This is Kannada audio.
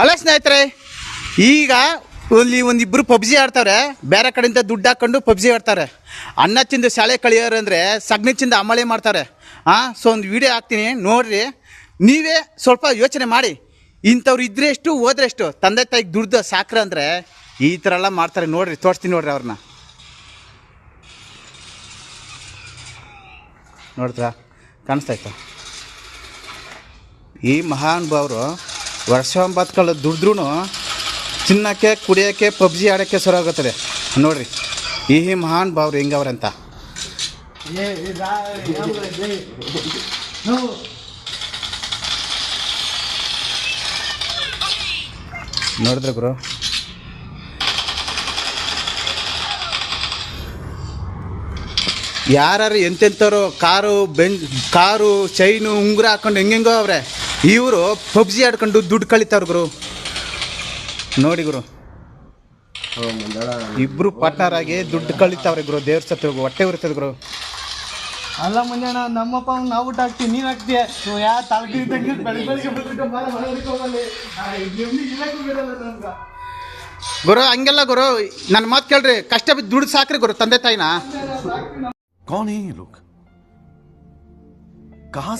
ಅಲ್ಲ ಸ್ನೇಹಿತರೆ, ಈಗ ಇಲ್ಲಿ ಒಂದಿಬ್ಬರು ಪಬ್ಜಿ ಆಡ್ತಾರೆ ಬೇರೆ ಕಡೆಯಿಂದ ದುಡ್ಡು ಹಾಕೊಂಡು ಪಬ್ಜಿ ಆಡ್ತಾರೆ. ಅನ್ನ ತಿಂದು ಶಾಲೆ ಕಳಿಯೋರು ಅಂದರೆ ಸಗ್ನಿ ಚಿಂದ ಅಮಳೆ ಮಾಡ್ತಾರೆ. ಹಾಂ ಸೊ ಒಂದು ವಿಡಿಯೋ ಹಾಕ್ತೀನಿ, ನೋಡ್ರಿ. ನೀವೇ ಸ್ವಲ್ಪ ಯೋಚನೆ ಮಾಡಿ. ಇಂಥವ್ರು ಇದ್ರೆ ಎಷ್ಟು ಹೋದ್ರೆ ಎಷ್ಟು ತಂದೆ ತಾಯಿಗೆ ದುಡ್ದು ಸಾಕ್ರೆ ಅಂದರೆ ಈ ಥರ ಎಲ್ಲ ಮಾಡ್ತಾರೆ ನೋಡ್ರಿ, ತೋರಿಸ್ತೀನಿ ನೋಡ್ರಿ ಅವ್ರನ್ನ ನೋಡ್ತಾ ಕಾಣಿಸ್ತಾಯ್ತಾ ಈ ಮಹಾನ್ ಭಾವರು ವರ್ಷ ಒಂಬತ್ತು ಕಾಲ ದುಡಿದ್ರೂ ತಿನ್ನೋಕ್ಕೆ ಕುಡಿಯೋಕ್ಕೆ ಪಬ್ಜಿ ಆಡೋಕ್ಕೆ ಸರೋಗುತ್ತದೆ. ನೋಡ್ರಿ ಈ ಮಹಾನ್ ಭಾವ್ರಿ ಹೆಂಗವ್ರಂತ? ನೋಡಿದ್ರೆ ಗುರು? ಯಾರು ಎಂತೆಂಥವ್ರು ಕಾರು ಬೆನ್ ಕಾರು ಚೈನು ಉಂಗುರ ಹಾಕೊಂಡು ಹೆಂಗೆಂಗೋ ಅವ್ರೆ. ಇವರು ಪಬ್ಜಿ ಆಡ್ಕೊಂಡು ದುಡ್ಡು ಕಳಿತಾರ ಗುರು. ನೋಡಿ ಗುರು. ಇಬ್ರು ಪಾರ್ಟ್ನರ್ ಆಗಿ ದುಡ್ಡು ಕಳಿತಾವ್ರೆ ಗುರು ದೇವ್ರ ಸತ್ರ ಹೊಟ್ಟೆ ಉರಿತದ ಗುರು. ಅಲ್ಲ ಮುಂಜಾಣ ನಮ್ಮಪ್ಪ ನಾವು ಊಟ ಹಾಕ್ತೀವಿ ನೀನು ಹಾಕ್ತೀಯ? ಗುರು ಹಂಗೆಲ್ಲ ಗುರು ನನ್ನ ಮಾತು ಕೇಳ್ರಿ ಕಷ್ಟ ಬಿದ್ದು ದುಡ್ಡು ಸಾಕ್ರಿ ಗುರು ತಂದೆ ತಾಯಿನ. ಕೌನ್ ಲೋಕ್? ಕಹಾ